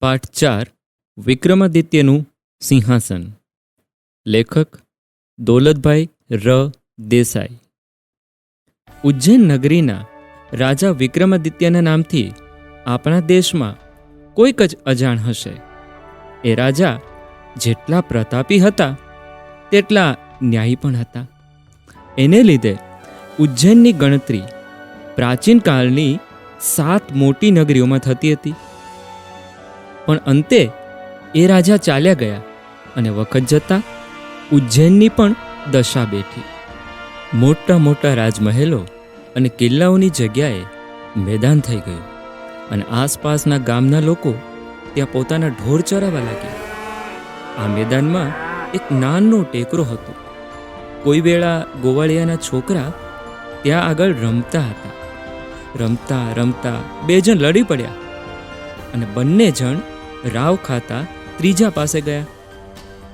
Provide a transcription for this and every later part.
પાઠ ચાર, વિક્રમાદિત્યનું સિંહાસન. લેખક, દોલતભાઈ ર. દેસાઈ. ઉજ્જૈન નગરીના રાજા વિક્રમાદિત્યના નામથી આપણા દેશમાં કોઈક જ અજાણ હશે. એ રાજા જેટલા પ્રતાપી હતા, તેટલા ન્યાયી પણ હતા. એને લીધે ઉજ્જૈનની ગણતરી પ્રાચીન કાળની સાત મોટી નગરીઓમાં થતી હતી. પણ અંતે એ રાજા ચાલ્યા ગયા અને વખત જતાં ઉજ્જૈનની પણ દશા બેઠી. મોટા મોટા રાજમહેલો અને કિલ્લાઓની જગ્યાએ મેદાન થઈ ગયું અને આસપાસના ગામના લોકો ત્યાં પોતાના ઢોર ચરાવવા લાગ્યા. આ મેદાનમાં એક નાનો ટેકરો હતો. કોઈ વેળા ગોવાળિયાના છોકરા ત્યાં આગળ રમતા હતા. રમતા રમતા બે જણ લડી પડ્યા અને બંને જણ રાવ ખાતા ત્રીજા પાસે ગયા.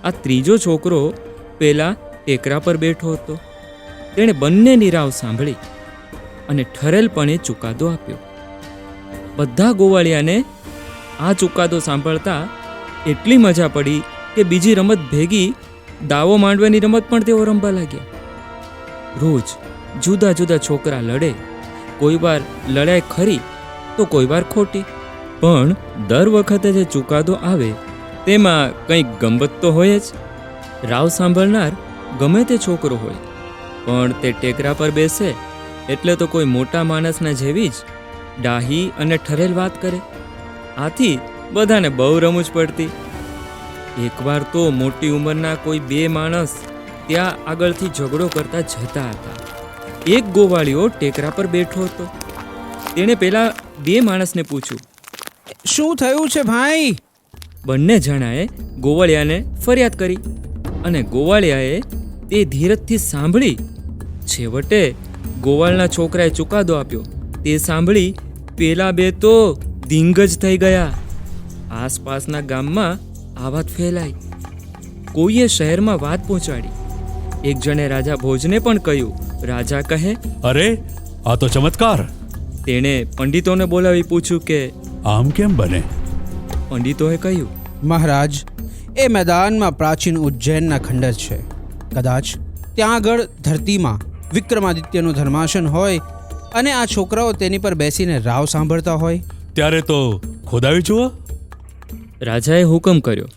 આ ત્રીજો છોકરો પેલા ટેકરા પર બેઠો હતો. તેણે બંનેની રાવ સાંભળી અને ઠરેલપણે ચુકાદો આપ્યો. બધા ગોવાળિયાને આ ચુકાદો સાંભળતા એટલી મજા પડી કે બીજી રમત ભેગી દાવો માંડવાની રમત પણ તેઓ રમવા લાગ્યા. રોજ જુદા જુદા છોકરા લડે. કોઈ વાર લડાઈ ખરી તો કોઈ વાર ખોટી. પણ દર વખતે જે ચુકાદો આવે, તેમાં કંઈક ગમત તો હોય જ. રાવ સાંભળનાર ગમે તે છોકરો હોય, પણ તે ટેકરા પર બેસે, એટલે તો કોઈ મોટા માણસના જેવી જ ડાહી અને ઠરેલ વાત કરે. આથી બધાને બહુ રમૂજ પડતી. એકવાર તો મોટી ઉંમરના કોઈ બે માણસ ત્યાં આગળથી ઝઘડો કરતા જતા હતા. એક ગોવાળીઓ ટેકરા પર બેઠો હતો. તેણે પહેલાં બે માણસને પૂછ્યું શું થયું છે ભાઈ? બંને જણાએ ગોવાળિયાને ફરિયાદ કરી અને ગોવાળિયાએ તે ધીરજથી સાંભળી છેવટે ગોવાળના છોકરાએ ચુકાદો આપ્યો. તે સાંભળી પેલા બે તો ધીંગ જ થઈ ગયા. આસપાસના ગામમાં આ વાત ફેલાઈ. કોઈએ શહેરમાં વાત પહોંચાડી. એક જણે રાજા ભોજને પણ કહ્યું રાજા કહે અરે આ તો ચમત્કાર. તેણે પંડિતોને બોલાવી પૂછ્યું કે આમ કેમ બને? પંડિતોએ કહ્યું મહારાજ એ મેદાનમાં પ્રાચીન ઉજ્જૈનના ખંડર છે. કદાચ ત્યાં આગળ ધરતીમાં વિક્રમાદિત્યનું ધર્માસન હોય અને આ છોકરાઓ તેની પર બેસીને રાવ સાંભળતા હોય? ત્યારે તો ખોદાવી જુઓ. રાજાએ હુકમ કર્યો.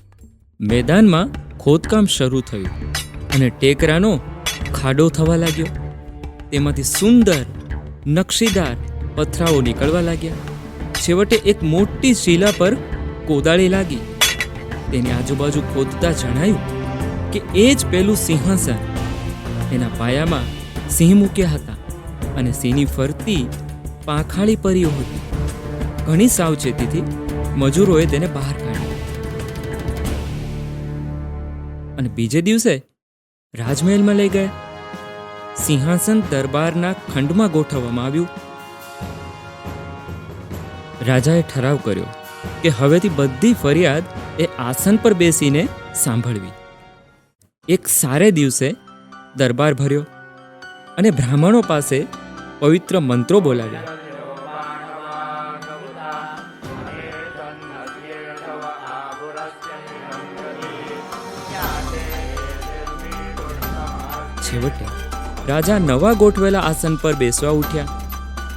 મેદાનમાં ખોદકામ શરૂ થયું અને ટેકરાનો ખાડો થવા લાગ્યો. તેમાંથી સુંદર નકશીદાર પથરાઓ નીકળવા લાગ્યા. છેવટે એક મોટી શીલા પર કોદાળી લાગી. તેની આજુબાજુ ખોદતા જણાયું કે એ જ પેલું સિંહાસન. એના પાયામાં સિંહ મૂક્યા હતા અને સિંહની ફરતી પાંખાળી પરીઓ હતી. ઘણી સાવચેતીથી મજૂરોએ તેને બહાર કાઢ્યો. અને બીજે દિવસે રાજમહેલમાં લઈ ગયા. સિંહાસન દરબારના ખંડમાં ગોઠવવામાં આવ્યું રાજાએ ઠરાવ કર્યો કે હવેથી બધી ફરિયાદ એ આસન પર બેસીને સાંભળવી. એક સારે દિવસે દરબાર ભર્યો અને બ્રાહ્મણો પાસે પવિત્ર મંત્રો બોલાવ્યા. છેવટે રાજા નવા ગોઠવેલા આસન પર બેસવા ઉઠ્યા.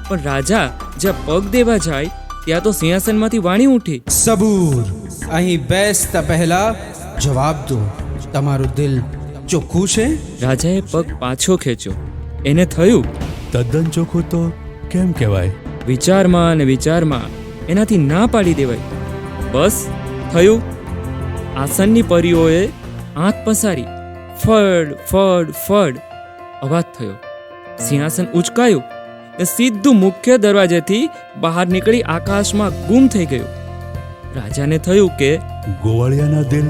પણ રાજા જ્યાં પગ દેવા જાય ત્યાં તો સિંહાસનમાંથી વાણી ઉઠી સબૂર અહીં બેસતા પહેલા જવાબ દો તમારું દિલ ચોખ્ખું છે રાજાએ પગ પાછો ખેંચ્યો એને થયું તદ્દન ચોખ્ખું તો કેમ કહેવાય? વિચારમાં અને વિચારમાં એનાથી ના પાડી દેવાય. બસ થયું. આસનની પરીઓએ આંખ પસારી. Food food food. અવાજ થયો. સિંહાસન ઉચકાયું. ને સીધું મુખ્ય દરવાજેથી બહાર નીકળી આકાશમાં ગુમ થઈ ગયું. રાજાને થયું કે ગોવાળિયાના દિલ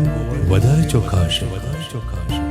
વધારે ચોખ્ખા હશે.